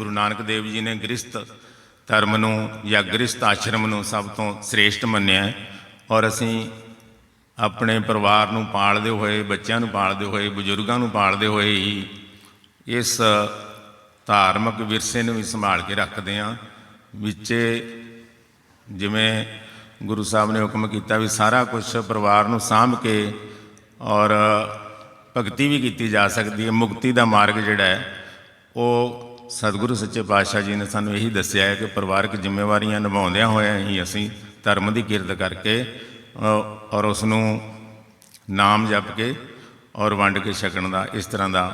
ਗੁਰੂ ਨਾਨਕ ਦੇਵ ਜੀ ਨੇ ਗ੍ਰਸਥ ਧਰਮ ਨੂੰ ਜਾਂ ਗ੍ਰਸਥ ਆਸ਼ਰਮ ਨੂੰ ਸਭ ਤੋਂ ਸ੍ਰੇਸ਼ਟ ਮੰਨਿਆ ਔਰ ਅਸੀਂ ਆਪਣੇ ਪਰਿਵਾਰ ਨੂੰ ਪਾਲਦੇ ਹੋਏ, ਬੱਚਿਆਂ ਨੂੰ ਪਾਲਦੇ ਹੋਏ, ਬਜ਼ੁਰਗਾਂ ਨੂੰ ਪਾਲਦੇ ਹੋਏ ਹੀ ਇਸ ਧਾਰਮਿਕ ਵਿਰਸੇ ਨੂੰ ਵੀ ਸੰਭਾਲ ਕੇ ਰੱਖਦੇ ਹਾਂ। ਵਿੱਚੇ ਜਿਵੇਂ ਗੁਰੂ ਸਾਹਿਬ ਨੇ ਹੁਕਮ ਕੀਤਾ ਵੀ ਸਾਰਾ ਕੁਝ ਪਰਿਵਾਰ ਨੂੰ ਸਾਂਭ ਕੇ ਔਰ ਭਗਤੀ ਵੀ ਕੀਤੀ ਜਾ ਸਕਦੀ ਹੈ, ਮੁਕਤੀ ਦਾ ਮਾਰਗ ਜਿਹੜਾ ਹੈ, ਉਹ ਸਤਿਗੁਰੂ ਸੱਚੇ ਪਾਤਸ਼ਾਹ ਜੀ ਨੇ ਸਾਨੂੰ ਇਹੀ ਦੱਸਿਆ ਹੈ ਕਿ ਪਰਿਵਾਰਕ ਜ਼ਿੰਮੇਵਾਰੀਆਂ ਨਿਭਾਉਂਦਿਆਂ ਹੋਇਆਂ ਹੀ ਅਸੀਂ ਧਰਮ ਦੀ ਕਿਰਤ ਕਰਕੇ ਔਰ ਉਸ ਨੂੰ ਨਾਮ ਜਪ ਕੇ ਔਰ ਵੰਡ ਕੇ ਛਕਣ ਦਾ ਇਸ ਤਰ੍ਹਾਂ ਦਾ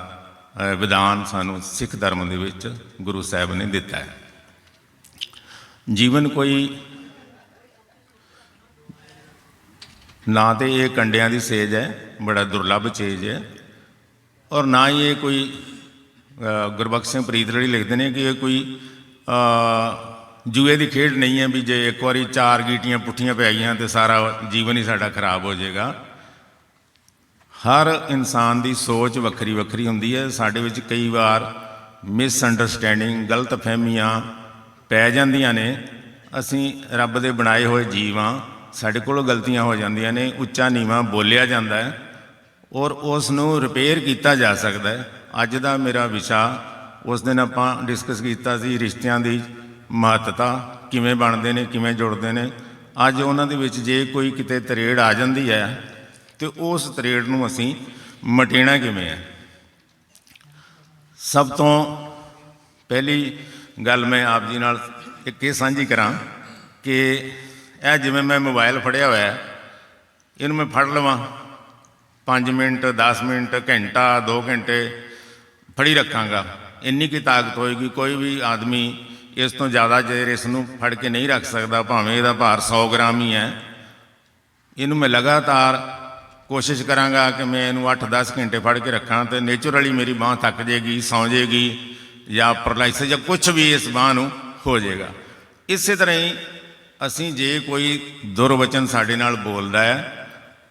ਵਿਧਾਨ ਸਾਨੂੰ ਸਿੱਖ ਧਰਮ ਦੇ ਵਿੱਚ ਗੁਰੂ ਸਾਹਿਬ ਨੇ ਦਿੱਤਾ ਹੈ। ਜੀਵਨ ਕੋਈ ਨਾ ਤੇ ਇਹ ਕੰਡਿਆਂ ਦੀ ਸੇਜ ਹੈ, ਬੜਾ ਦੁਰਲੱਭ ਚੀਜ਼ ਹੈ, ਔਰ ਨਾ ਹੀ ਇਹ ਕੋਈ ਗੁਰਬਖਸ਼ ਸਿੰਘ ਪ੍ਰੀਤਲੜੀ ਲਿਖਦੇ ਨੇ ਕਿ ਇਹ ਕੋਈ ਜੂਏ ਦੀ ਖੇਡ ਨਹੀਂ ਹੈ ਵੀ ਜੇ ਇੱਕ ਵਾਰੀ ਚਾਰ ਗੀਟੀਆਂ ਪੁੱਠੀਆਂ ਪੈ ਗਈਆਂ ਤੇ ਸਾਰਾ ਜੀਵਨ ਹੀ ਸਾਡਾ ਖਰਾਬ ਹੋ ਜਾਏਗਾ। ਹਰ ਇਨਸਾਨ ਦੀ ਸੋਚ ਵੱਖਰੀ ਵੱਖਰੀ ਹੁੰਦੀ ਹੈ। ਸਾਡੇ ਵਿੱਚ ਕਈ ਵਾਰ ਮਿਸ ਅੰਡਰਸਟੈਂਡਿੰਗ ਗਲਤ ਫਹਿਮੀਆਂ ਪੈ ਜਾਂਦੀਆਂ ਨੇ। ਅਸੀਂ ਰੱਬ ਦੇ ਬਣਾਏ ਹੋਏ ਜੀਵ ਹਾਂ ਸਾਡੇ ਕੋਲੋਂ ਗਲਤੀਆਂ ਹੋ ਜਾਂਦੀਆਂ ਨੇ, ਉੱਚਾ ਨੀਵਾਂ ਬੋਲਿਆ ਜਾਂਦਾ ਹੈ ਔਰ ਉਸ ਨੂੰ ਰਿਪੇਅਰ ਕੀਤਾ ਜਾ ਸਕਦਾ ਹੈ। ਅੱਜ ਦਾ ਮੇਰਾ ਵਿਸ਼ਾ, ਉਸ ਦਿਨ ਆਪਾਂ ਡਿਸਕਸ ਕੀਤਾ ਸੀ ਰਿਸ਼ਤਿਆਂ ਦੀ ਮਹੱਤਤਾ, ਕਿਵੇਂ ਬਣਦੇ ਨੇ, ਕਿਵੇਂ ਜੁੜਦੇ ਨੇ। ਅੱਜ ਉਹਨਾਂ ਦੇ ਵਿੱਚ ਜੇ ਕੋਈ ਕਿਤੇ ਤਰੇੜ ਆ ਜਾਂਦੀ ਹੈ, ਤੇ ਉਸ ਤਰੇੜ ਨੂੰ ਅਸੀਂ ਮਟੇਣਾ ਕਿਵੇਂ ਹੈ? ਸਭ ਤੋਂ ਪਹਿਲੀ ਗੱਲ ਮੈਂ ਆਪ ਜੀ ਨਾਲ ਇੱਕ ਇਹ ਸਾਂਝੀ ਕਰਾਂ ਕਿ ਇਹ ਜਿਵੇਂ ਮੈਂ ਮੋਬਾਈਲ ਫੜਿਆ ਹੋਇਆ ਹੈ ਇਹਨੂੰ ਮੈਂ ਫੜ ਲਵਾਂ। 5 ਮਿੰਟ 10 ਮਿੰਟ, ਘੰਟਾ 2 ਘੰਟੇ ਫੜੀ ਰੱਖਾਂਗਾ। ਇੰਨੀ ਕੀ ਤਾਕਤ ਹੋਏਗੀ? ਕੋਈ ਵੀ ਆਦਮੀ ਇਸ ਤੋਂ ਜ਼ਿਆਦਾ ਜੇ ਇਸ ਨੂੰ ਫੜ ਕੇ ਨਹੀਂ ਰੱਖ ਸਕਦਾ, ਭਾਵੇਂ ਇਹਦਾ ਭਾਰ 100 ਗ੍ਰਾਮ ਹੀ ਹੈ। ਇਹਨੂੰ ਮੈਂ ਲਗਾਤਾਰ ਕੋਸ਼ਿਸ਼ ਕਰਾਂਗਾ ਕਿ ਮੈਂ ਇਹਨੂੰ 8-10 ਘੰਟੇ ਫੜ ਕੇ ਰੱਖਾਂ ਤੇ ਨੇਚਰਲੀ ਮੇਰੀ ਬਾਹ ਥੱਕ ਜਾਏਗੀ ਸੌਂ ਜਾਏਗੀ ਜਾਂ ਪ੍ਰਲਾਈਸਿਸ ਜਾਂ ਕੁਝ ਵੀ ਇਸ ਬਾਹ ਨੂੰ ਹੋ ਜਾਏਗਾ ਇਸੇ ਤਰ੍ਹਾਂ ਹੀ ਅਸੀਂ ਜੇ ਕੋਈ ਦੁਰਵਚਨ ਸਾਡੇ ਨਾਲ ਬੋਲਦਾ ਹੈ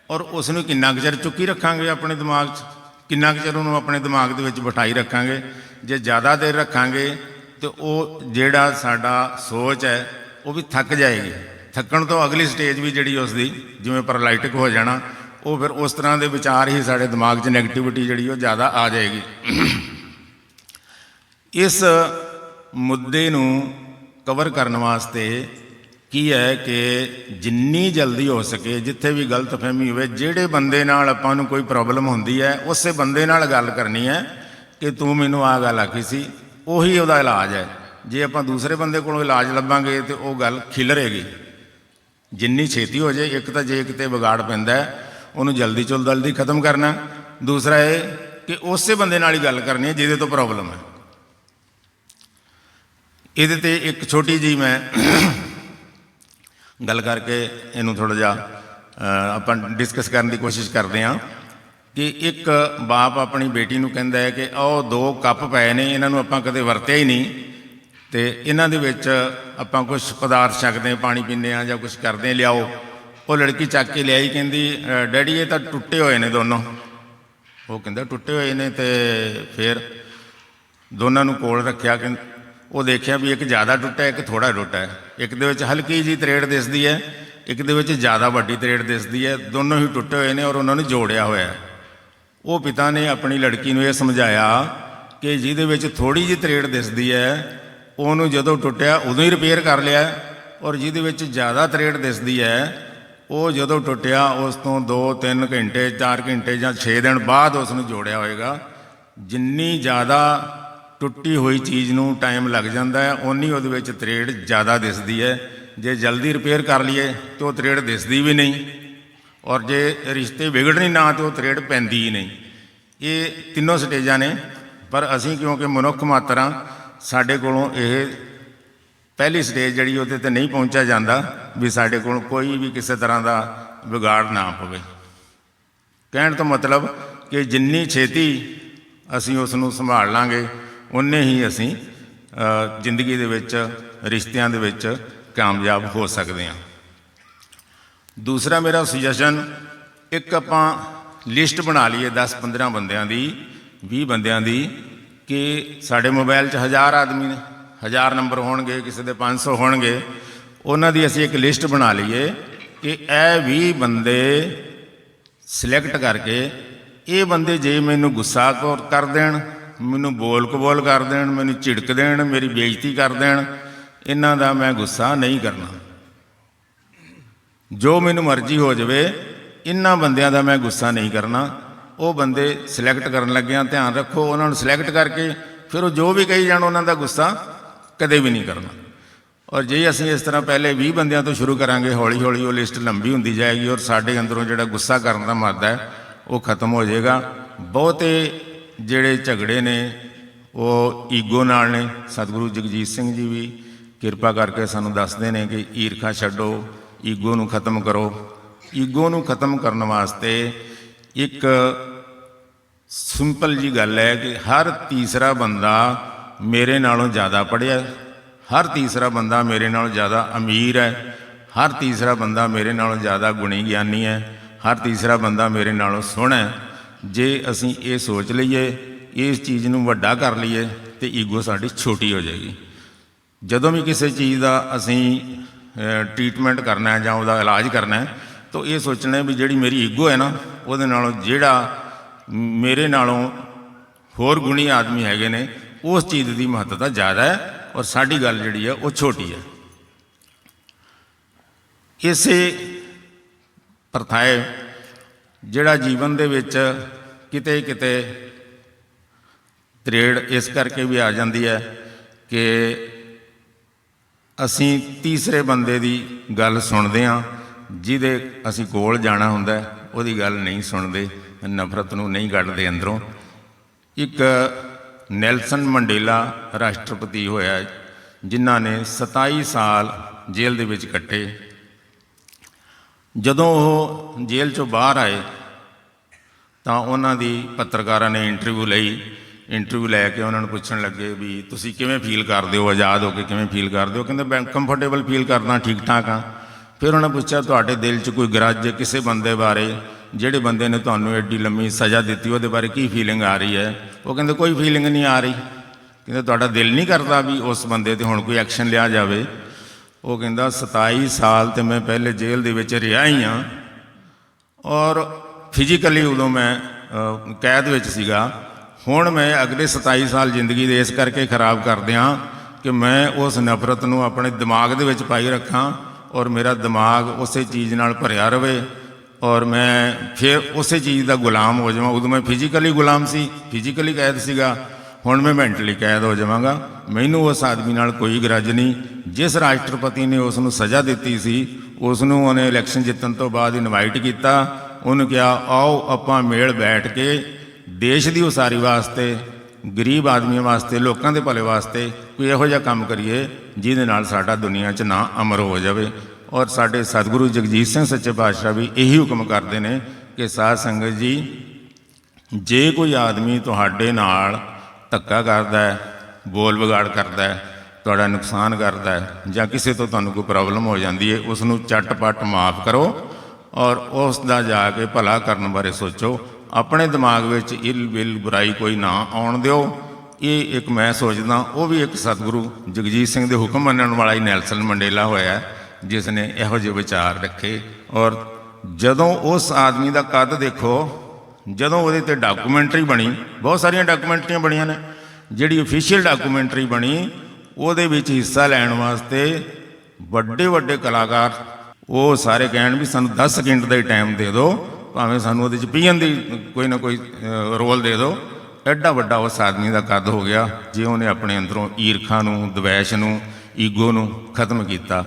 ਔਰ ਉਸ ਨੂੰ ਕਿੰਨਾ ਕੁ ਚਿਰ ਚੁੱਕੀ ਰੱਖਾਂਗੇ ਆਪਣੇ ਦਿਮਾਗ 'ਚ? ਕਿੰਨਾ ਕੁ ਚਿਰ ਉਹਨੂੰ ਆਪਣੇ ਦਿਮਾਗ ਦੇ ਵਿੱਚ ਬਿਠਾਈ ਰੱਖਾਂਗੇ? ਜੇ ਜ਼ਿਆਦਾ ਦੇਰ ਰੱਖਾਂਗੇ, ਤੇ ਉਹ ਜਿਹੜਾ ਸਾਡਾ ਸੋਚ ਹੈ, ਉਹ ਵੀ ਥੱਕ ਜਾਏਗੀ। ਥੱਕਣ ਤੋਂ ਅਗਲੀ ਸਟੇਜ ਵੀ ਜਿਹੜੀ ਉਸ ਦੀ ਜਿਵੇਂ ਪੈਰਾਲਾਈਟਿਕ ਹੋ ਜਾਣਾ, ਉਹ ਫਿਰ ਉਸ ਤਰ੍ਹਾਂ ਦੇ ਵਿਚਾਰ ਹੀ ਸਾਡੇ ਦਿਮਾਗ 'ਚ ਨੈਗੇਟਿਵਿਟੀ ਜਿਹੜੀ ਉਹ ਜ਼ਿਆਦਾ ਆ ਜਾਏਗੀ। ਇਸ ਮੁੱਦੇ ਨੂੰ ਕਵਰ ਕਰਨ ਵਾਸਤੇ ਕੀ ਹੈ ਕਿ ਜਿੰਨੀ ਜਲਦੀ ਹੋ ਸਕੇ, ਜਿੱਥੇ ਵੀ ਗਲਤਫਹਿਮੀ ਹੋਵੇ, ਜਿਹੜੇ ਬੰਦੇ ਨਾਲ ਆਪਾਂ ਨੂੰ ਕੋਈ ਪ੍ਰੋਬਲਮ ਹੁੰਦੀ ਹੈ, ਉਸੇ ਬੰਦੇ ਨਾਲ ਗੱਲ ਕਰਨੀ ਹੈ ਕਿ ਤੂੰ ਮੈਨੂੰ ਆਹ ਗੱਲ ਆਖੀ ਸੀ, ਉਹੀ ਉਹਦਾ ਇਲਾਜ ਹੈ। ਜੇ ਆਪਾਂ ਦੂਸਰੇ ਬੰਦੇ ਕੋਲੋਂ ਇਲਾਜ ਲੱਭਾਂਗੇ ਤੇ ਉਹ ਗੱਲ ਖਿਲਰੇਗੀ। ਜਿੰਨੀ ਛੇਤੀ ਹੋ ਜਾਏ, ਇੱਕ ਤਾਂ ਜੇ ਕਿਤੇ ਵਿਗਾੜ ਪੈਂਦਾ ਉਹਨੂੰ ਜਲਦੀ ਤੋਂ ਜਲਦੀ ਖਤਮ ਕਰਨਾ। ਦੂਸਰਾ ਇਹ ਕਿ ਉਸੇ ਬੰਦੇ ਨਾਲ ਹੀ ਗੱਲ ਕਰਨੀ ਹੈ ਜਿਹਦੇ ਤੋਂ ਪ੍ਰੋਬਲਮ ਹੈ। ਇਹਦੇ ਤੇ ਇੱਕ ਛੋਟੀ ਜੀ ਮੈਂ ਗੱਲ ਕਰਕੇ ਇਹਨੂੰ ਥੋੜਾ ਜਿਹਾ ਆਪਾਂ ਡਿਸਕਸ ਕਰਨ ਦੀ ਕੋਸ਼ਿਸ਼ ਕਰਦੇ ਹਾਂ ਕਿ ਇੱਕ ਬਾਪ ਆਪਣੀ ਬੇਟੀ ਨੂੰ ਕਹਿੰਦਾ ਹੈ ਕਿ ਉਹ ਦੋ ਕੱਪ ਪਏ ਨੇ, ਇਹਨਾਂ ਨੂੰ ਆਪਾਂ ਕਦੇ ਵਰਤਿਆ ਹੀ ਨਹੀਂ ਤੇ ਇਹਨਾਂ ਦੇ ਵਿੱਚ ਆਪਾਂ ਕੁਝ ਪਦਾਰਥ ਛਕਦੇ ਹਾਂ, ਪਾਣੀ ਪੀਂਦੇ ਹਾਂ ਜਾਂ ਕੁਝ ਕਰਦੇ ਹਾਂ, ਲਿਆਓ। ਉਹ ਲੜਕੀ ਚੱਕ ਕੇ ਲਿਆਈ, ਕਹਿੰਦੀ ਡੈਡੀ, ਇਹ ਤਾਂ ਟੁੱਟੇ ਹੋਏ ਨੇ ਦੋਨੋਂ। ਉਹ ਕਹਿੰਦਾ, ਟੁੱਟੇ ਹੋਏ ਨੇ ਤੇ ਫਿਰ ਦੋਨਾਂ ਨੂੰ ਕੋਲ ਰੱਖਿਆ ਕਿ ਉਹ ਦੇਖਿਆ ਵੀ ਇੱਕ ਜ਼ਿਆਦਾ ਟੁੱਟਾ, ਇੱਕ ਥੋੜਾ ਟੁੱਟਾ ਹੈ। ਇੱਕ ਦੇ ਵਿੱਚ ਹਲਕੀ ਜੀ ਤਰੇੜ ਦਿਸਦੀ ਹੈ, ਇੱਕ ਦੇ ਵਿੱਚ ਜ਼ਿਆਦਾ ਵੱਡੀ ਤਰੇੜ ਦਿਸਦੀ ਹੈ। ਦੋਨੋਂ ਹੀ ਟੁੱਟੇ ਹੋਏ ਨੇ ਔਰ ਉਹਨਾਂ ਨੂੰ ਜੋੜਿਆ ਹੋਇਆ ਹੈ। ਉਹ ਪਿਤਾ ਨੇ ਆਪਣੀ ਲੜਕੀ ਨੂੰ ਇਹ ਸਮਝਾਇਆ ਕਿ ਜਿਹਦੇ ਵਿੱਚ ਥੋੜੀ ਜਿਹੀ ਤਰੇੜ ਦਿਸਦੀ ਹੈ, ਉਹਨੂੰ ਜਦੋਂ ਟੁੱਟਿਆ ਉਦੋਂ ਹੀ ਰਿਪੇਅਰ ਕਰ ਲਿਆ ਔਰ ਜਿਹਦੇ ਵਿੱਚ ਜ਼ਿਆਦਾ ਤਰੇੜ ਦਿਸਦੀ ਹੈ, ਉਹ ਜਦੋਂ ਟੁੱਟਿਆ ਉਸ ਤੋਂ 2-3 ਘੰਟੇ 4 ਘੰਟੇ ਜਾਂ 6 ਦਿਨ ਬਾਅਦ ਉਸ ਨੂੰ ਜੋੜਿਆ ਹੋਏਗਾ। ਜਿੰਨੀ ਜ਼ਿਆਦਾ ਟੁੱਟੀ ਹੋਈ ਚੀਜ਼ ਨੂੰ ਟਾਈਮ ਲੱਗ ਜਾਂਦਾ ਹੈ, ਓਨੀ ਉਹਦੇ ਵਿੱਚ ਤਰੇੜ ਜ਼ਿਆਦਾ ਦਿਸਦੀ ਹੈ। ਜੇ ਜਲਦੀ ਰਿਪੇਅਰ ਕਰ ਲਈਏ ਤਾਂ ਉਹ ਤਰੇੜ ਦਿਸਦੀ ਵੀ ਨਹੀਂ। ਔਰ ਜੇ ਰਿਸ਼ਤੇ ਵਿਗੜਨੇ ਨਾ ਤੇ ਉਹ ਤਰੇੜ ਪੈਂਦੀ ਹੀ ਨਹੀਂ। ਇਹ ਤਿੰਨੋਂ ਸਟੇਜਾਂ ਨੇ, ਪਰ ਅਸੀਂ ਕਿਉਂਕਿ ਮਨੁੱਖ ਮਾਤਰਾ ਸਾਡੇ ਕੋਲੋਂ ਇਹ ਪਹਿਲੀ ਸਟੇਜ ਜਿਹੜੀ ਉਹਦੇ ਤੇ ਨਹੀਂ ਪਹੁੰਚਿਆ ਜਾਂਦਾ ਵੀ ਸਾਡੇ ਕੋਲ ਕੋਈ ਵੀ ਕਿਸੇ ਤਰ੍ਹਾਂ ਦਾ ਵਿਗਾੜ ਨਾ ਪਵੇ ਕਹਿਣ ਤੋਂ ਮਤਲਬ ਕਿ ਜਿੰਨੀ ਛੇਤੀ ਅਸੀਂ ਉਸ ਨੂੰ ਸੰਭਾਲ ਲਾਂਗੇ ਉਨੇ ਹੀ ਅਸੀਂ ਜ਼ਿੰਦਗੀ ਦੇ ਵਿੱਚ, ਰਿਸ਼ਤਿਆਂ ਦੇ ਵਿੱਚ ਕਾਮਯਾਬ ਹੋ ਸਕਦੇ ਹਾਂ। ਦੂਸਰਾ ਮੇਰਾ ਸੁਜੈਸ਼ਨ, ਇੱਕ ਆਪਾਂ ਲਿਸਟ ਬਣਾ ਲਈਏ 10-15 ਬੰਦਿਆਂ ਦੀ 20 ਬੰਦਿਆਂ ਦੀ, ਕਿ ਸਾਡੇ ਮੋਬਾਈਲ 'ਚ ਹਜ਼ਾਰ ਆਦਮੀ ਨੇ, ਹਜ਼ਾਰ ਨੰਬਰ ਹੋਣਗੇ, ਕਿਸੇ ਦੇ 500 ਹੋਣਗੇ। ਉਹਨਾਂ ਦੀ ਅਸੀਂ ਇੱਕ ਲਿਸਟ ਬਣਾ ਲਈਏ ਕਿ ਇਹ 20 ਬੰਦੇ ਸਿਲੈਕਟ ਕਰਕੇ, ਇਹ ਬੰਦੇ ਜੇ ਮੈਨੂੰ ਗੁੱਸਾ ਕਰ ਕਰ ਦੇਣ ਮੈਨੂੰ ਬੋਲ ਕਬੋਲ ਕਰ ਦੇਣ, ਮੈਨੂੰ ਝਿੜਕ ਦੇਣ, ਮੇਰੀ ਬੇਇੱਜ਼ਤੀ ਕਰ ਦੇਣ, ਇਹਨਾਂ ਦਾ ਮੈਂ ਗੁੱਸਾ ਨਹੀਂ ਕਰਨਾ। ਜੋ ਮੈਨੂੰ ਮਰਜ਼ੀ ਹੋ ਜਾਵੇ, ਇਹਨਾਂ ਬੰਦਿਆਂ ਦਾ ਮੈਂ ਗੁੱਸਾ ਨਹੀਂ ਕਰਨਾ। ਉਹ ਬੰਦੇ ਸਿਲੈਕਟ ਕਰਨ ਲੱਗਿਆਂ, ਧਿਆਨ ਰੱਖੋ, ਉਹਨਾਂ ਨੂੰ ਸਿਲੈਕਟ ਕਰਕੇ ਫਿਰ ਉਹ ਜੋ ਵੀ ਕਹੀ ਜਾਣ, ਉਹਨਾਂ ਦਾ ਗੁੱਸਾ ਕਦੇ ਵੀ ਨਹੀਂ ਕਰਨਾ। ਔਰ ਜੇ ਅਸੀਂ ਇਸ ਤਰ੍ਹਾਂ ਪਹਿਲੇ 20 ਬੰਦਿਆਂ ਤੋਂ ਸ਼ੁਰੂ ਕਰਾਂਗੇ ਹੌਲੀ ਹੌਲੀ ਉਹ ਲਿਸਟ ਲੰਬੀ ਹੁੰਦੀ ਜਾਏਗੀ ਔਰ ਸਾਡੇ ਅੰਦਰੋਂ ਜਿਹੜਾ ਗੁੱਸਾ ਕਰਨ ਦਾ ਮਾਦਾ ਹੈ, ਉਹ ਖਤਮ ਹੋ ਜਾਏਗਾ। ਬਹੁਤੇ ਜਿਹੜੇ ਝਗੜੇ ਨੇ, ਉਹ ਈਗੋ ਨਾਲ ਨੇ। ਸਤਿਗੁਰੂ ਜਗਜੀਤ ਸਿੰਘ ਜੀ ਵੀ ਕਿਰਪਾ ਕਰਕੇ ਸਾਨੂੰ ਦੱਸਦੇ ਨੇ ਕਿ ਈਰਖਾ ਛੱਡੋ, ਈਗੋ ਨੂੰ ਖਤਮ ਕਰੋ। ਈਗੋ ਨੂੰ ਖਤਮ ਕਰਨ ਵਾਸਤੇ ਇੱਕ ਸਿੰਪਲ ਜੀ ਗੱਲ ਹੈ ਕਿ ਹਰ ਤੀਸਰਾ ਬੰਦਾ ਮੇਰੇ ਨਾਲੋਂ ਜ਼ਿਆਦਾ ਪੜ੍ਹਿਆ ਹਰ ਤੀਸਰਾ ਬੰਦਾ ਮੇਰੇ ਨਾਲੋਂ ਜ਼ਿਆਦਾ ਅਮੀਰ ਹੈ। ਹਰ ਤੀਸਰਾ ਬੰਦਾ ਮੇਰੇ ਨਾਲੋਂ ਜ਼ਿਆਦਾ ਗੁਣੀ ਗਿਆਨੀ ਹੈ। ਹਰ ਤੀਸਰਾ ਬੰਦਾ ਮੇਰੇ ਨਾਲੋਂ ਸੋਹਣਾ ਹੈ। ਜੇ ਅਸੀਂ ਇਹ ਸੋਚ ਲਈਏ, ਇਸ ਚੀਜ਼ ਨੂੰ ਵੱਡਾ ਕਰ ਲਈਏ, ਤੇ ਈਗੋ ਸਾਡੀ ਛੋਟੀ ਹੋ ਜਾਏਗੀ। ਜਦੋਂ ਵੀ ਕਿਸੇ ਚੀਜ਼ ਦਾ ਅਸੀਂ ਟ੍ਰੀਟਮੈਂਟ ਕਰਨਾ ਹੈ ਜਾਂ ਉਹਦਾ ਇਲਾਜ ਕਰਨਾ ਹੈ, ਤਾਂ ਇਹ ਸੋਚਣਾ ਵੀ ਜਿਹੜੀ ਮੇਰੀ ਈਗੋ ਹੈ ਨਾ, ਉਹਦੇ ਨਾਲੋਂ ਜਿਹੜਾ ਮੇਰੇ ਨਾਲੋਂ ਹੋਰ ਗੁਣੀ ਆਦਮੀ ਹੈਗੇ ਨੇ, ਉਸ ਚੀਜ਼ ਦੀ ਮਹੱਤਤਾ ਜ਼ਿਆਦਾ ਹੈ ਔਰ ਸਾਡੀ ਗੱਲ ਜਿਹੜੀ ਹੈ ਉਹ ਛੋਟੀ ਹੈ। ਇਸੇ ਪ੍ਰਥਾਏ ਜਿਹੜਾ ਜੀਵਨ ਦੇ ਵਿੱਚ ਕਿਤੇ ਕਿਤੇ ਤਰੇੜ ਇਸ ਕਰਕੇ ਵੀ ਆ ਜਾਂਦੀ ਹੈ ਕਿ ਅਸੀਂ ਤੀਸਰੇ ਬੰਦੇ ਦੀ ਗੱਲ ਸੁਣਦੇ ਹਾਂ, ਜਿਹਦੇ ਅਸੀਂ ਕੋਲ ਜਾਣਾ ਹੁੰਦਾ ਉਹਦੀ ਗੱਲ ਨਹੀਂ ਸੁਣਦੇ, ਨਫ਼ਰਤ ਨੂੰ ਨਹੀਂ ਕੱਢਦੇ ਅੰਦਰੋਂ। ਇੱਕ ਨੈਲਸਨ ਮੰਡੇਲਾ ਰਾਸ਼ਟਰਪਤੀ ਹੋਇਆ, ਜਿਨ੍ਹਾਂ ਨੇ 27 ਸਾਲ ਜੇਲ੍ਹ ਦੇ ਵਿੱਚ ਕੱਟੇ। ਜਦੋਂ ਉਹ ਜੇਲ੍ਹ ਚੋਂ ਬਾਹਰ ਆਏ, ਤਾਂ ਉਹਨਾਂ ਦੀ ਪੱਤਰਕਾਰਾਂ ਨੇ ਇੰਟਰਵਿਊ ਲਈ। ਇੰਟਰਵਿਊ ਲੈ ਕੇ ਉਹਨਾਂ ਨੂੰ ਪੁੱਛਣ ਲੱਗੇ ਵੀ ਤੁਸੀਂ ਕਿਵੇਂ ਫੀਲ ਕਰਦੇ ਹੋ? ਆਜ਼ਾਦ ਹੋ ਕੇ ਕਿਵੇਂ ਫੀਲ ਕਰਦੇ ਹੋ? ਕਹਿੰਦੇ, ਮੈਂ ਕੰਫਰਟੇਬਲ ਫੀਲ ਕਰਦਾ ਠੀਕ ਠਾਕ ਆ ਫਿਰ ਉਹਨਾਂ ਨੇ ਪੁੱਛਿਆ, ਤੁਹਾਡੇ ਦਿਲ 'ਚ ਕੋਈ ਗਰਜ ਕਿਸੇ ਬੰਦੇ ਬਾਰੇ? ਜਿਹੜੇ ਬੰਦੇ ਨੇ ਤੁਹਾਨੂੰ ਐਡੀ ਲੰਮੀ ਸਜ਼ਾ ਦਿੱਤੀ, ਉਹਦੇ ਬਾਰੇ ਕੀ ਫੀਲਿੰਗ ਆ ਰਹੀ ਹੈ? ਉਹ ਕਹਿੰਦੇ, ਕੋਈ ਫੀਲਿੰਗ ਨਹੀਂ ਆ ਰਹੀ। ਕਹਿੰਦੇ, ਤੁਹਾਡਾ ਦਿਲ ਨਹੀਂ ਕਰਦਾ ਵੀ ਉਸ ਬੰਦੇ ਤੇ ਹੁਣ ਕੋਈ ਐਕਸ਼ਨ ਲਿਆ ਜਾਵੇ? ਉਹ ਕਹਿੰਦਾ 27 ਸਾਲ ਤੇ ਮੈਂ ਪਹਿਲੇ ਜੇਲ੍ਹ ਦੇ ਵਿੱਚ ਰਿਹਾ ਹੀ ਹਾਂ। ਔਰ ਫਿਜ਼ੀਕਲੀ ਉਦੋਂ ਮੈਂ ਕੈਦ ਵਿੱਚ ਸੀਗਾ। ਹੁਣ ਮੈਂ ਅਗਲੇ 27 ਸਾਲ ਜ਼ਿੰਦਗੀ ਦੇ ਇਸ ਕਰਕੇ ਖਰਾਬ ਕਰ ਦਿਆਂ ਕਿ ਮੈਂ ਉਸ ਨਫ਼ਰਤ ਨੂੰ ਆਪਣੇ ਦਿਮਾਗ ਦੇ ਵਿੱਚ ਪਾਈ ਰੱਖਾਂ ਔਰ ਮੇਰਾ ਦਿਮਾਗ ਉਸੇ ਚੀਜ਼ ਨਾਲ ਭਰਿਆ ਰਵੇ ਔਰ ਮੈਂ ਫਿਰ ਉਸੇ ਚੀਜ਼ ਦਾ ਗੁਲਾਮ ਹੋ ਜਾਵਾਂ। ਉਦੋਂ ਮੈਂ ਫਿਜ਼ੀਕਲੀ ਗੁਲਾਮ ਸੀ ਫਿਜ਼ੀਕਲੀ ਕੈਦ ਸੀਗਾ। ਹੁਣ ਮੈਂ ਮੈਂਟਲੀ ਕੈਦ ਹੋ ਜਾਵਾਂਗਾ। ਮੈਨੂੰ ਉਸ ਆਦਮੀ ਨਾਲ ਕੋਈ ਗਰਜ ਨਹੀਂ। ਜਿਸ ਰਾਸ਼ਟਰਪਤੀ ਨੇ ਉਸ ਨੂੰ ਸਜ਼ਾ ਦਿੱਤੀ ਸੀ ਉਸ ਨੂੰ ਉਹਨੇ ਇਲੈਕਸ਼ਨ ਜਿੱਤਣ ਤੋਂ ਬਾਅਦ ਇਨਵਾਈਟ ਕੀਤਾ। ਉਹਨੂੰ ਕਿਹਾ, ਆਓ, ਆਪਾਂ ਮੇਲ ਬੈਠ ਕੇ ਦੇਸ਼ ਦੀ ਉਸਾਰੀ ਵਾਸਤੇ, ਗਰੀਬ ਆਦਮੀਆਂ ਵਾਸਤੇ, ਲੋਕਾਂ ਦੇ ਭਲੇ ਵਾਸਤੇ ਕੋਈ ਇਹੋ ਜਿਹਾ ਕੰਮ ਕਰੀਏ, ਜਿਹਦੇ ਨਾਲ ਸਾਡਾ ਦੁਨੀਆ 'ਚ ਨਾਂ ਅਮਰ ਹੋ ਜਾਵੇ। ਔਰ ਸਾਡੇ ਸਤਿਗੁਰੂ ਜਗਜੀਤ ਸਿੰਘ ਸੱਚੇ ਪਾਤਸ਼ਾਹ ਵੀ ਇਹੀ ਹੁਕਮ ਕਰਦੇ ਨੇ ਕਿ ਸਾਧ ਸੰਗਤ ਜੀ, ਜੇ ਕੋਈ ਆਦਮੀ ਤੁਹਾਡੇ ਨਾਲ ਧੱਕਾ ਕਰਦਾ ਹੈ, ਬੋਲ ਵਿਗਾੜ ਕਰਦਾ ਹੈ, ਤੁਹਾਡਾ ਨੁਕਸਾਨ ਕਰਦਾ ਹੈ ਜਾਂ ਕਿਸੇ ਤੋਂ ਤੁਹਾਨੂੰ ਕੋਈ ਪ੍ਰੋਬਲਮ ਹੋ ਜਾਂਦੀ ਹੈ ਉਸ ਨੂੰ ਝਟਪਟ ਮਾਫ ਕਰੋ ਔਰ ਉਸ ਦਾ ਜਾ ਕੇ ਭਲਾ ਕਰਨ ਬਾਰੇ ਸੋਚੋ। ਆਪਣੇ ਦਿਮਾਗ ਵਿੱਚ ਇਲ ਬਿਲ ਬੁਰਾਈ ਕੋਈ ਨਾ ਆਉਣ ਦਿਓ। ਇਹ ਇੱਕ ਮੈਂ ਸੋਚਦਾ, ਉਹ ਵੀ ਇੱਕ ਸਤਿਗੁਰੂ ਜਗਜੀਤ ਸਿੰਘ ਦੇ ਹੁਕਮ ਮੰਨਣ ਵਾਲਾ ਹੀ ਨੈਲਸਨ ਮੰਡੇਲਾ ਹੋਇਆ ਜਿਸ ਨੇ ਇਹੋ ਜਿਹੇ ਵਿਚਾਰ ਰੱਖੇ ਔਰ ਜਦੋਂ ਉਸ ਆਦਮੀ ਦਾ ਕੱਦ ਦੇਖੋ ਜਦੋਂ ਉਹਦੇ ਤੇ ਡਾਕੂਮੈਂਟਰੀ ਬਣੀ, ਬਹੁਤ ਸਾਰੀਆਂ ਡਾਕੂਮੈਂਟਰੀਆਂ ਬਣੀਆਂ ਨੇ। ਜਿਹੜੀ ਅਫੀਸ਼ੀਅਲ ਡਾਕੂਮੈਂਟਰੀ ਬਣੀ, ਉਹਦੇ ਵਿੱਚ ਹਿੱਸਾ ਲੈਣ ਵਾਸਤੇ ਵੱਡੇ ਵੱਡੇ ਕਲਾਕਾਰ, ਉਹ ਸਾਰੇ ਕਹਿਣ ਵੀ ਸਾਨੂੰ 10 ਸਕਿੰਟ ਦਾ ਹੀ ਟਾਈਮ ਦੇ ਦਿਓ, ਭਾਵੇਂ ਸਾਨੂੰ ਉਹਦੇ ਚ ਪੀਣ ਦੀ ਕੋਈ ਨਾ ਕੋਈ ਰੋਲ ਦੇ ਦਿਓ। ਐਡਾ ਵੱਡਾ ਉਸ ਆਦਮੀ ਦਾ ਕੱਦ ਹੋ ਗਿਆ, ਜੇ ਉਹਨੇ ਆਪਣੇ ਅੰਦਰੋਂ ਈਰਖਾ ਨੂੰ, ਦਵੈਸ਼ ਨੂੰ, ਈਗੋ ਨੂੰ ਖਤਮ ਕੀਤਾ।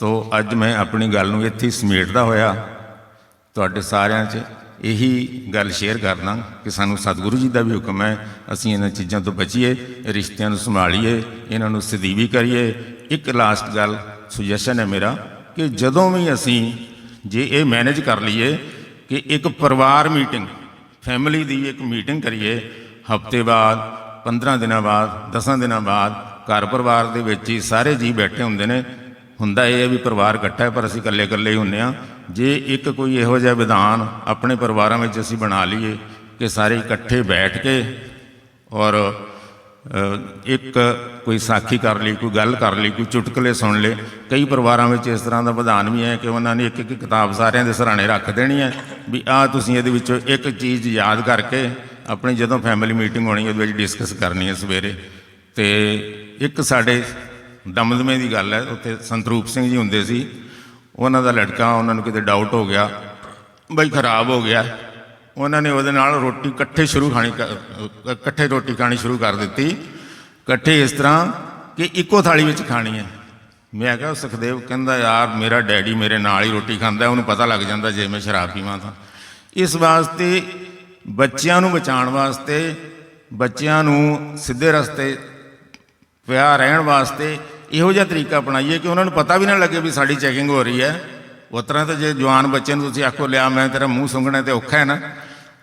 ਤੋ ਅੱਜ ਮੈਂ ਆਪਣੀ ਗੱਲ ਨੂੰ ਇੱਥੇ ਸਮੇਟਦਾ ਹੋਇਆ, ਤੁਹਾਡੇ ਸਾਰਿਆਂ 'ਚ। ਇਹੀ ਗੱਲ ਸ਼ੇਅਰ ਕਰਨਾ ਕਿ ਸਾਨੂੰ ਸਤਿਗੁਰੂ ਜੀ ਦਾ ਵੀ ਹੁਕਮ ਹੈ, ਅਸੀਂ ਇਹਨਾਂ ਚੀਜ਼ਾਂ ਤੋਂ ਬਚੀਏ, ਰਿਸ਼ਤਿਆਂ ਨੂੰ ਸੰਭਾਲੀਏ, ਇਹਨਾਂ ਨੂੰ ਸਦੀਵੀ ਕਰੀਏ। ਇੱਕ ਲਾਸਟ ਗੱਲ ਸੁਜੈਸ਼ਨ ਹੈ ਮੇਰਾ ਕਿ ਜਦੋਂ ਵੀ ਅਸੀਂ ਜੇ ਇਹ ਮੈਨੇਜ ਕਰ ਲਈਏ ਕਿ ਇੱਕ ਪਰਿਵਾਰ ਮੀਟਿੰਗ ਫੈਮਿਲੀ ਦੀ ਇੱਕ ਮੀਟਿੰਗ ਕਰੀਏ, ਹਫ਼ਤੇ ਬਾਅਦ 15 ਦਿਨਾਂ ਬਾਅਦ 10 ਦਿਨਾਂ ਬਾਅਦ, ਘਰ ਪਰਿਵਾਰ ਦੇ ਵਿੱਚ ਹੀ ਸਾਰੇ ਜੀ ਬੈਠੇ ਹੁੰਦੇ ਨੇ ਹੁੰਦਾ ਇਹ ਹੈ ਵੀ ਪਰਿਵਾਰ ਇਕੱਠਾ ਹੈ, ਪਰ ਅਸੀਂ ਇਕੱਲੇ ਇਕੱਲੇ ਹੀ ਹੁੰਨੇ ਆ ਜੇ ਇੱਕ ਕੋਈ ਇਹੋ ਜਿਹਾ ਵਿਧਾਨ ਆਪਣੇ ਪਰਿਵਾਰਾਂ ਵਿੱਚ ਅਸੀਂ ਬਣਾ ਲਈਏ ਕਿ ਸਾਰੇ ਇਕੱਠੇ ਬੈਠ ਕੇ ਔਰ ਇੱਕ ਕੋਈ ਸਾਖੀ ਕਰ ਲਈ, ਕੋਈ ਗੱਲ ਕਰ ਲਈ, ਕੋਈ ਚੁਟਕਲੇ ਸੁਣ ਲਏ, ਕਈ ਪਰਿਵਾਰਾਂ ਵਿੱਚ ਇਸ ਤਰ੍ਹਾਂ ਦਾ ਵਿਧਾਨ ਵੀ ਹੈ ਕਿ ਉਹਨਾਂ ਨੇ ਇੱਕ ਇੱਕ ਕਿਤਾਬ ਸਾਰਿਆਂ ਦੇ ਸਰਾਣੇ ਰੱਖ ਦੇਣੀ ਹੈ ਵੀ ਆਹ ਤੁਸੀਂ ਇਹਦੇ ਵਿੱਚੋਂ ਇੱਕ ਚੀਜ਼ ਯਾਦ ਕਰਕੇ ਆਪਣੀ ਜਦੋਂ ਫੈਮਿਲੀ ਮੀਟਿੰਗ ਹੋਣੀ, ਉਹਦੇ ਵਿੱਚ ਡਿਸਕਸ ਕਰਨੀ ਹੈ ਸਵੇਰੇ। ਤੇ ਇੱਕ ਸਾਡੇ ਦਮਦਮੇ ਦੀ ਗੱਲ ਹੈ, ਉੱਥੇ ਸੰਤਰੂਪ ਸਿੰਘ ਜੀ ਹੁੰਦੇ ਸੀ। ਉਹਨਾਂ ਦਾ ਲੜਕਾ, ਉਹਨਾਂ ਨੂੰ ਕਿਤੇ ਡਾਊਟ ਹੋ ਗਿਆ, ਬਈ ਖਰਾਬ ਹੋ ਗਿਆ। ਉਹਨਾਂ ਨੇ ਉਹਦੇ ਨਾਲ ਰੋਟੀ, ਇਕੱਠੇ ਸ਼ੁਰੂ ਖਾਣੀ ਕ- ਇਕੱਠੇ ਰੋਟੀ ਖਾਣੀ ਸ਼ੁਰੂ ਕਰ ਦਿੱਤੀ। ਇਕੱਠੇ ਇਸ ਤਰ੍ਹਾਂ ਕਿ ਇੱਕੋ ਥਾਲੀ ਵਿੱਚ ਖਾਣੀ ਹੈ। ਮੈਂ ਕਿਹਾ, ਸੁਖਦੇਵ ਕਹਿੰਦਾ, ਯਾਰ, ਮੇਰਾ ਡੈਡੀ ਮੇਰੇ ਨਾਲ ਹੀ ਰੋਟੀ ਖਾਂਦਾ ਉਹਨੂੰ ਪਤਾ ਲੱਗ ਜਾਂਦਾ ਜੇ ਮੈਂ ਸ਼ਰਾਬ ਪੀਵਾਂ ਤਾਂ। ਇਸ ਵਾਸਤੇ ਬੱਚਿਆਂ ਨੂੰ ਬਚਾਉਣ ਵਾਸਤੇ, ਬੱਚਿਆਂ ਨੂੰ ਸਿੱਧੇ ਰਸਤੇ ਪਿਆ ਰਹਿਣ ਵਾਸਤੇ ਇਹੋ ਜਿਹਾ ਤਰੀਕਾ ਅਪਣਾਈਏ ਕਿ ਉਹਨਾਂ ਨੂੰ ਪਤਾ ਵੀ ਨਾ ਲੱਗੇ ਵੀ ਸਾਡੀ ਚੈਕਿੰਗ ਹੋ ਰਹੀ ਹੈ। ਉਸ ਤਰ੍ਹਾਂ ਤਾਂ ਜੇ ਜਵਾਨ ਬੱਚੇ ਨੂੰ ਤੁਸੀਂ ਆਖੋ, ਲਿਆ, ਮੈਂ ਤੇਰਾ ਮੂੰਹ ਸੁੰਘਣਾ ਤੇ ਔਖਾ ਹੈ ਨਾ।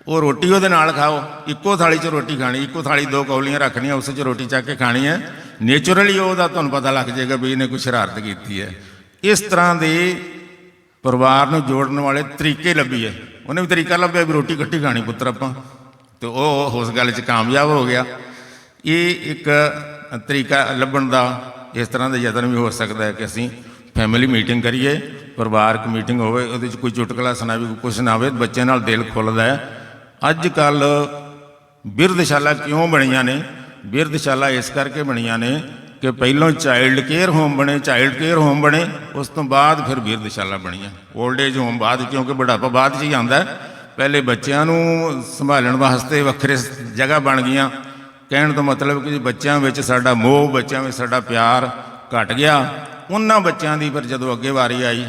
ਉਹ ਰੋਟੀ ਉਹਦੇ ਨਾਲ ਖਾਓ। ਇੱਕੋ ਥਾਲੀ 'ਚ ਰੋਟੀ ਖਾਣੀ, ਇੱਕੋ ਥਾਲੀ ਦੋ ਕੌਲੀਆਂ ਰੱਖਣੀਆਂ, ਉਸ 'ਚ ਰੋਟੀ ਚੱਕ ਕੇ ਖਾਣੀ ਹੈ। ਨੇਚਰਲੀ ਉਹਦਾ ਤੁਹਾਨੂੰ ਪਤਾ ਲੱਗ ਜਾਏਗਾ ਵੀ ਇਹਨੇ ਕੋਈ ਸ਼ਰਾਰਤ ਕੀਤੀ ਹੈ। ਇਸ ਤਰ੍ਹਾਂ ਦੇ ਪਰਿਵਾਰ ਨੂੰ ਜੋੜਨ ਵਾਲੇ ਤਰੀਕੇ ਲੱਭੀਏ ਉਹਨੇ ਵੀ ਤਰੀਕਾ ਲੱਭਿਆ ਵੀ ਰੋਟੀ ਇਕੱਠੀ ਖਾਣੀ ਪੁੱਤਰ ਆਪਾਂ। ਤੇ ਉਹ ਉਸ ਗੱਲ 'ਚ ਕਾਮਯਾਬ ਹੋ ਗਿਆ। ਇਹ ਇੱਕ ਤਰੀਕਾ ਲੱਭਣ ਦਾ ਇਸ ਤਰ੍ਹਾਂ ਦਾ ਯਤਨ ਵੀ ਹੋ ਸਕਦਾ ਹੈ ਕਿ ਅਸੀਂ ਫੈਮਿਲੀ ਮੀਟਿੰਗ ਕਰੀਏ, ਪਰਿਵਾਰਕ ਮੀਟਿੰਗ ਹੋਵੇ, ਉਹਦੇ 'ਚ ਕੋਈ ਚੁਟਕਲਾ ਸੁਣਾਵੇ, ਕੋਈ ਕੁਛ ਨਾ ਹੋਵੇ ਬੱਚੇ ਨਾਲ ਦਿਲ ਖੁੱਲਦਾ ਹੈ। ਅੱਜ ਕੱਲ ਬਿਰਧਸ਼ਾਲਾ ਕਿਉਂ ਬਣੀਆਂ ਨੇ? ਬਿਰਧਸ਼ਾਲਾ ਇਸ ਕਰਕੇ ਬਣੀਆਂ ਨੇ ਕਿ ਪਹਿਲਾਂ ਚਾਈਲਡ ਕੇਅਰ ਹੋਮ ਬਣੇ ਚਾਈਲਡ ਕੇਅਰ ਹੋਮ ਬਣੇ, ਉਸ ਤੋਂ ਬਾਅਦ ਫਿਰ ਬਿਰਧਸ਼ਾਲਾ ਬਣੀਆਂ। 올ਡ ਏਜ ਹੋਮ ਬਾਅਦ ਕਿਉਂਕਿ ਬੁਢਾਪਾ ਬਾਅਦ 'ਚ ਹੀ ਆਉਂਦਾ ਪਹਿਲੇ ਬੱਚਿਆਂ ਨੂੰ ਸੰਭਾਲਣ ਵਾਸਤੇ ਵੱਖਰੇ ਜਗ੍ਹਾ ਬਣ ਗਈਆਂ ਕਹਿਣ ਤੋਂ ਮਤਲਬ ਕਿ ਜੀ ਬੱਚਿਆਂ ਵਿੱਚ ਸਾਡਾ ਮੋਹ, ਬੱਚਿਆਂ ਵਿੱਚ ਸਾਡਾ ਪਿਆਰ ਘਟ ਗਿਆ। ਉਹਨਾਂ ਬੱਚਿਆਂ ਦੀ ਫਿਰ ਜਦੋਂ ਅੱਗੇ ਵਾਰੀ ਆਈ,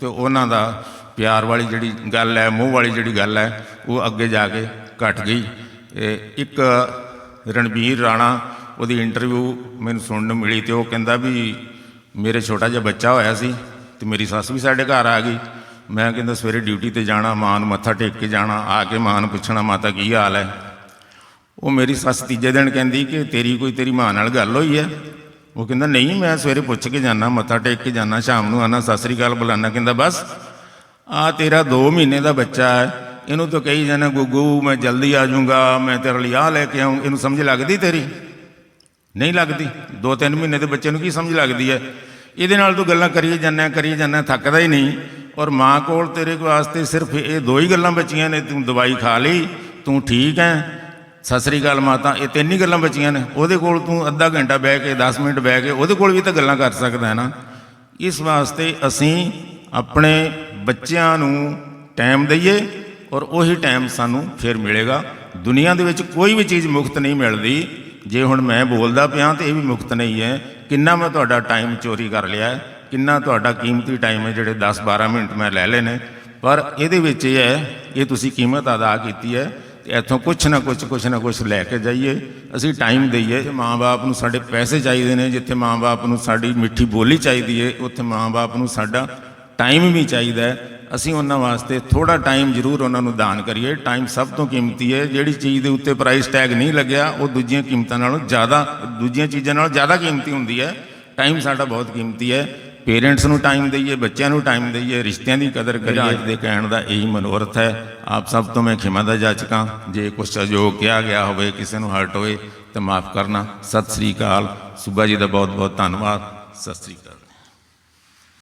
ਤੇ ਉਹਨਾਂ ਦਾ ਪਿਆਰ ਵਾਲੀ ਜਿਹੜੀ ਗੱਲ ਹੈ, ਮੋਹ ਵਾਲੀ ਜਿਹੜੀ ਗੱਲ ਹੈ, ਉਹ ਅੱਗੇ ਜਾ ਕੇ ਘਟ ਗਈ। ਇੱਕ ਰਣਬੀਰ ਰਾਣਾ, ਉਹਦੀ ਇੰਟਰਵਿਊ ਮੈਨੂੰ ਸੁਣਨ ਨੂੰ ਮਿਲੀ ਤੇ ਉਹ ਕਹਿੰਦਾ ਵੀ ਮੇਰੇ ਛੋਟਾ ਜਿਹਾ ਬੱਚਾ ਹੋਇਆ ਸੀ ਤੇ ਮੇਰੀ ਸੱਸ ਵੀ ਸਾਡੇ ਘਰ ਆ ਗਈ। ਮੈਂ ਕਹਿੰਦਾ ਸਵੇਰੇ ਡਿਊਟੀ ਤੇ ਜਾਣਾ, ਮਾਂ ਨੂੰ ਮੱਥਾ ਟੇਕ ਕੇ ਜਾਣਾ, ਆ ਕੇ ਮਾਂ ਨੂੰ ਪੁੱਛਣਾ, ਮਾਤਾ ਕੀ ਹਾਲ ਹੈ? ਉਹ ਮੇਰੀ ਸੱਸ ਤੀਜੇ ਦਿਨ ਕਹਿੰਦੀ ਕਿ ਤੇਰੀ ਕੋਈ ਤੇਰੀ ਮਾਂ ਨਾਲ ਗੱਲ ਹੋਈ ਹੈ। ਉਹ ਕਹਿੰਦਾ, ਨਹੀਂ, ਮੈਂ ਸਵੇਰੇ ਪੁੱਛ ਕੇ ਜਾਣਾ ਮੱਥਾ ਟੇਕ ਕੇ ਜਾਣਾ ਸ਼ਾਮ ਨੂੰ ਆਣਾ ਸਤਿ ਸ੍ਰੀ ਅਕਾਲ ਬੁਲਾਣਾ ਕਹਿੰਦਾ, ਬਸ ਆ ਤੇਰਾ 2 ਮਹੀਨੇ ਦਾ ਬੱਚਾ ਹੈ। ਇਹਨੂੰ ਤਾਂ ਕਹੀ ਜਾਣਾ ਗੁੱਗੂ, ਮੈਂ ਜਲਦੀ ਆ ਜਾਊਂਗਾ, ਮੈਂ ਤੇਰੇ ਲਈ ਆ ਲੈ ਕੇ ਆਉਂ ਇਹਨੂੰ ਸਮਝ ਲੱਗਦੀ ਤੇਰੀ? ਨਹੀਂ ਲੱਗਦੀ। 2-3 ਮਹੀਨੇ ਦੇ ਬੱਚੇ ਨੂੰ ਕੀ ਸਮਝ ਲੱਗਦੀ ਹੈ? ਇਹਦੇ ਨਾਲ ਤੂੰ ਗੱਲਾਂ ਕਰੀ ਜਾਂਦਾ ਕਰੀ ਜਾਂਦਾ ਥੱਕਦਾ ਹੀ ਨਹੀਂ। ਔਰ ਮਾਂ ਕੋਲ ਤੇਰੇ ਵਾਸਤੇ ਸਿਰਫ ਇਹ ਦੋ ਹੀ ਗੱਲਾਂ ਬਚੀਆਂ ਨੇ, ਤੂੰ ਦਵਾਈ ਖਾ ਲਈ, ਤੂੰ ਠੀਕ ਹੈ। ਸਤਿ ਸ੍ਰੀ ਅਕਾਲ ਮਾਤਾ, ਇਹ ਤਿੰਨ ਹੀ ਗੱਲਾਂ ਬਚੀਆਂ ਨੇ। ਉਹਦੇ ਕੋਲ ਤੂੰ ਅੱਧਾ ਘੰਟਾ ਬਹਿ ਕੇ 10 ਮਿੰਟ ਬਹਿ ਕੇ, ਉਹਦੇ ਕੋਲ ਵੀ ਤਾਂ ਗੱਲਾਂ ਕਰ ਸਕਦਾ ਹੈ ਨਾ। ਇਸ ਵਾਸਤੇ ਅਸੀਂ ਆਪਣੇ ਬੱਚਿਆਂ ਨੂੰ ਟਾਈਮ ਦਈਏ ਔਰ ਉਹੀ ਟਾਈਮ ਸਾਨੂੰ ਫਿਰ ਮਿਲੇਗਾ। ਦੁਨੀਆ ਦੇ ਵਿੱਚ ਕੋਈ ਵੀ ਚੀਜ਼ ਮੁਫਤ ਨਹੀਂ ਮਿਲਦੀ। ਜੇ ਹੁਣ ਮੈਂ ਬੋਲਦਾ ਪਿਆ ਤੇ ਇਹ ਵੀ ਮੁਫਤ ਨਹੀਂ ਹੈ। ਕਿੰਨਾ ਮੈਂ ਤੁਹਾਡਾ ਟਾਈਮ ਚੋਰੀ ਕਰ ਲਿਆ ਕਿੰਨਾ ਤੁਹਾਡਾ ਕੀਮਤੀ ਟਾਈਮ ਹੈ ਜਿਹੜੇ 10-12 ਮਿੰਟ ਮੈਂ ਲੈ ਲਏ ਨੇ। ਪਰ ਇਹਦੇ ਵਿੱਚ ਇਹ ਹੈ, ਇਹ ਤੁਸੀਂ ਕੀਮਤ ਅਦਾ ਕੀਤੀ ਹੈ। ਇੱਥੋਂ ਕੁਛ ਨਾ ਕੁਛ ਕੁਛ ਨਾ ਕੁਛ ਲੈ ਕੇ ਜਾਈਏ। ਅਸੀਂ ਟਾਈਮ ਦਈਏ। ਮਾਂ-ਬਾਪ ਨੂੰ ਸਾਡੇ ਪੈਸੇ ਚਾਹੀਦੇ ਨੇ, ਜਿੱਥੇ ਮਾਂ-ਬਾਪ ਨੂੰ ਸਾਡੀ ਮਿੱਠੀ ਬੋਲੀ ਚਾਹੀਦੀ ਹੈ ਉੱਥੇ ਮਾਂ-ਬਾਪ ਨੂੰ ਸਾਡਾ ਟਾਈਮ ਵੀ ਚਾਹੀਦਾ ਹੈ। ਅਸੀਂ ਉਹਨਾਂ ਵਾਸਤੇ ਥੋੜਾ ਟਾਈਮ ਜ਼ਰੂਰ ਉਹਨਾਂ ਨੂੰ ਦਾਨ ਕਰੀਏ। ਟਾਈਮ ਸਭ ਤੋਂ ਕੀਮਤੀ ਹੈ। ਜਿਹੜੀ ਚੀਜ਼ ਦੇ ਉੱਤੇ ਪ੍ਰਾਈਸ ਟੈਗ ਨਹੀਂ ਲੱਗਿਆ, ਉਹ ਦੂਜੀਆਂ ਕੀਮਤਾਂ ਨਾਲੋਂ ਜ਼ਿਆਦਾ, ਦੂਜੀਆਂ ਚੀਜ਼ਾਂ ਨਾਲੋਂ ਜ਼ਿਆਦਾ ਕੀਮਤੀ ਹੁੰਦੀ ਹੈ। ਟਾਈਮ ਸਾਡਾ ਬਹੁਤ ਕੀਮਤੀ ਹੈ। ਪੇਰੈਂਟਸ ਨੂੰ ਟਾਈਮ ਦਈਏ, ਬੱਚਿਆਂ ਨੂੰ ਟਾਈਮ ਦਈਏ, ਰਿਸ਼ਤਿਆਂ ਦੀ ਕਦਰ ਕਰੀਏ ਅੱਜ ਦੇ ਕਹਿਣ ਦਾ ਇਹੀ ਮਨੋਰਥ ਹੈ। ਆਪ ਸਭ ਤੋਂ ਮੈਂ ਖਿਮਾ ਦਾ ਜਾਚਕਾਂ, ਜੇ ਕੁਛ ਸਹਿਯੋਗ ਕਿਹਾ ਗਿਆ ਹੋਵੇ, ਕਿਸੇ ਨੂੰ ਹਰਟ ਹੋਏ ਤਾਂ ਮਾਫ ਕਰਨਾ। ਸਤਿ ਸ੍ਰੀ ਅਕਾਲ। ਸੁਬਾ ਜੀ ਦਾ ਬਹੁਤ ਬਹੁਤ ਧੰਨਵਾਦ। ਸਤਿ ਸ੍ਰੀ ਅਕਾਲ।